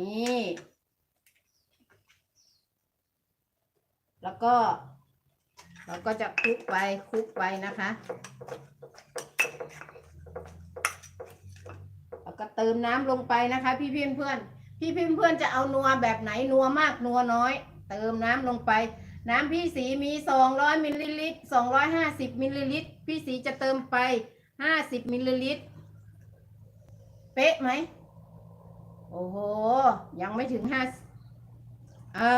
นี่แล้วก็ เราก็จะคลุกไปคลุกไปนะคะ แล้วก็เติมน้ำลงไปนะคะ พี่เพื่อนเพื่อนพี่เพื่อนเพื่อนจะเอานัวแบบไหนนัวมากนัวน้อย เติมน้ำลงไป น้ำพี่สีมี 200มิลลิลิตร250มิลลิลิตรพี่สีจะเติมไป 50มิลลิลิตรเป๊ะไหม โอ้โห ยังไม่ถึงห้าอ่า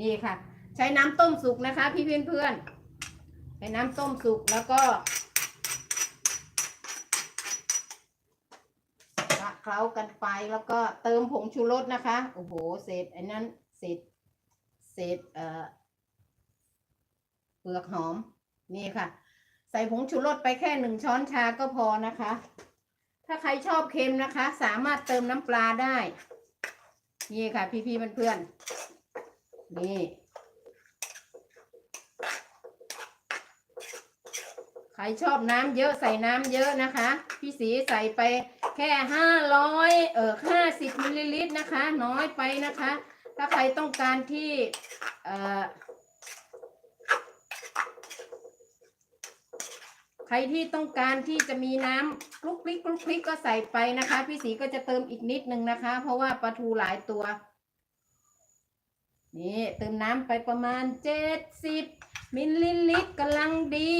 นี่ค่ะ ใช้น้ำต้มสุกนะคะ พี่เพื่อนเพื่อนใช้น้ำต้มสุกแล้วก็คะเคล้ากันไปแล้วก็เติมผงชูรสนะคะ โอ้โหเศษอันนั้นเศษเศษเอ่อเปลือกหอมนี่ค่ะ ใส่ผงชูรสไปแค่หนึ่งช้อนชาก็พอนะคะ ถ้าใครชอบเค็มนะคะ สามารถเติมน้ำปลาได้ นี่ค่ะ พี่ๆเพื่อนๆนี่ ใครชอบน้ำเยอะใส่น้ำเยอะนะคะ พี่สีใส่ไปแค่ห้าร้อยเออห้าสิบมิลลิลิตรนะคะ น้อยไปนะคะ ถ้าใครต้องการที่เอ่อใค รที่ต้องการที่จะมีน้ำคลุกคลิกคลุกคลิกก็ใส่ไปนะคะ พี่สีก็จะเติมอีกนิดนึงนะคะ เพราะว่าปลาทูหลายตัว นี่เติมน้ำไปประมาณเจ็ดสิบมิลลิลิตรกำลังดี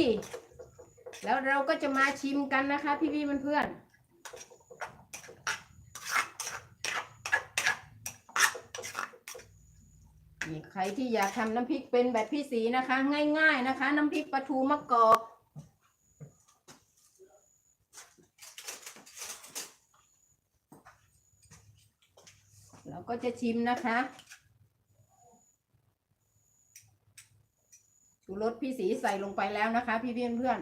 แล้วเราก็จะมาชิมกันนะคะ พี่พี่เพื่อนๆนี่ใครที่อยากทำน้ำพริกเป็นแบบพี่สีนะคะ ง่าย ๆนะคะ น้ำพริกปลาทูมะกอก เราก็จะชิมนะคะชูรสพี่สีใส่ลงไปแล้วนะคะ พี่เพื่อนเพื่อน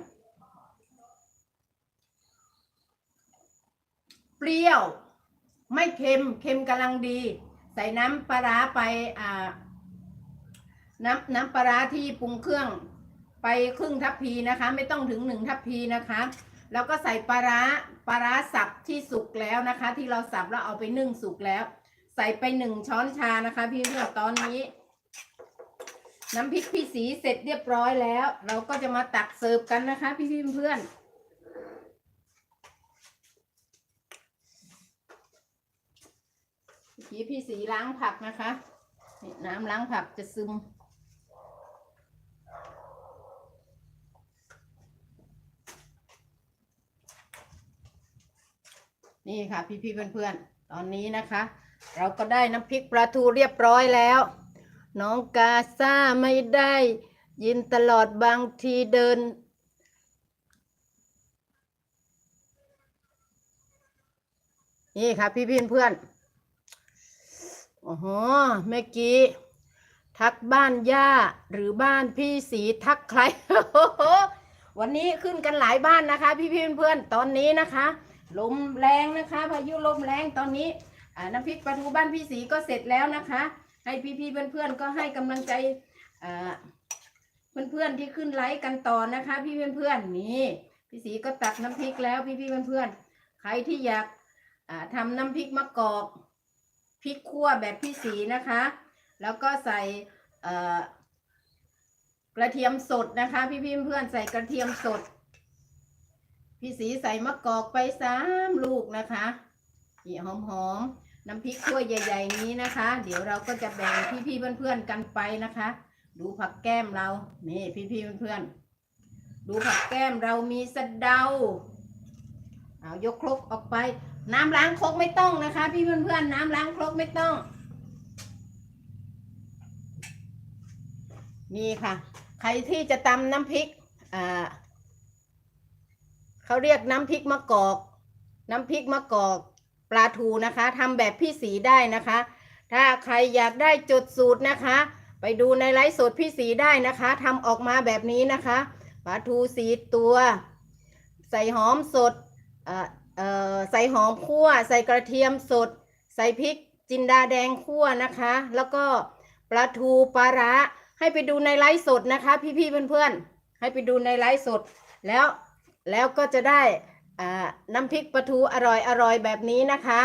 เปรี้ยว ไม่เค็ม เค็มกำลังดี ใส่น้ำปลาร้าไปอ่าน้ำน้ำปลาร้าที่ปรุงเครื่องไปครึ่งทัพพีนะคะ ไม่ต้องถึงหนึ่งทัพพีนะคะแล้วก็ใส่ปลาร้าปลาร้าสับที่สุกแล้วนะคะ ที่เราสับแล้วเอาไปนึ่งสุกแล้ว ใส่ไปหนึ่งช้อนชานะคะ พี่เพื่อนตอนนี้ น้ำพริกพี่สีเสร็จเรียบร้อยแล้ว เราก็จะมาตักเสิร์ฟกันนะคะ พี่พี่เพื่อนเมื่อกี้พี่สีล้างผักนะคะน้ำล้างผักจะซึมนี่ค่ะ พี่พี่ๆเพื่อนๆ ตอนนี้นะคะ เราก็ได้น้ำพริกปลาทูเรียบร้อยแล้ว น้องกาซ่าไม่ได้ ยินตลอดบางทีเดิน นี่ค่ะพี่พี่เพื่อนโอ้โหเมื่อกี้ ทักบ้านย่าหรือบ้านพี่สีทักใครวันนี้ขึ้นกันหลายบ้านนะคะ พี่พี่เพื่อนตอนนี้นะคะ ลมแรงนะคะ พายุลมแรงตอนนี้ น้ำพริกปลาทูบ้านพี่สีก็เสร็จแล้วนะคะ ให้พี่ๆเพื่อนๆก็ให้กำลังใจอ่าเพื่อนๆที่ขึ้นไลฟ์กันต่อนะคะ พี่เพื่อนๆนี่พี่สีก็ตักน้ำพริกแล้วพี่ๆเพื่อนๆใครที่อยากทำน้ำพริกมะกอกพริกคั่วแบบพี่สีนะคะ แล้วก็ใส่กระเทียมสดนะคะ พี่ๆเพื่อนใส่กระเทียมสด พี่สีใส่มะกอกไปสามลูกนะคะ นี่หอมๆน้ำพริกถ้วยใหญ่ ๆ นี้นะคะ เดี๋ยวเราก็จะแบ่งพี่ๆเพื่อนๆกันไปนะคะ ดูผักแก้มเรา นี่พี่ๆเพื่อนๆดูผักแก้มเรามีสะเดาเอายกครกออกไป น้ำล้างครกไม่ต้องนะคะ พี่เพื่อนๆน้ำล้างครกไม่ต้อง นี่ค่ะ ใครที่จะตำน้ำพริกอ่าเขาเรียกน้ำพริกมะกอก น้ำพริกมะกอก ปลาทูนะคะทำแบบพี่สีได้นะคะ ถ้าใครอยากได้จดสูตรนะคะ ไปดูในไลฟ์สดพี่สีได้นะคะทำออกมาแบบนี้นะคะปลาทูสีตัว ใส่หอมสดใส่หอมคั่ว ใส่กระเทียมสด ใส่พริกจินดาแดงคั่วนะคะ แล้วก็ปลาทูปลาร้าให้ไปดูในไลฟ์สดนะคะ พี่ๆเพื่อนๆให้ไปดูในไลฟ์สดแล้วแล้วก็จะได้ น้ำพริกปลาทูอร่อยอร่อยแบบนี้นะคะ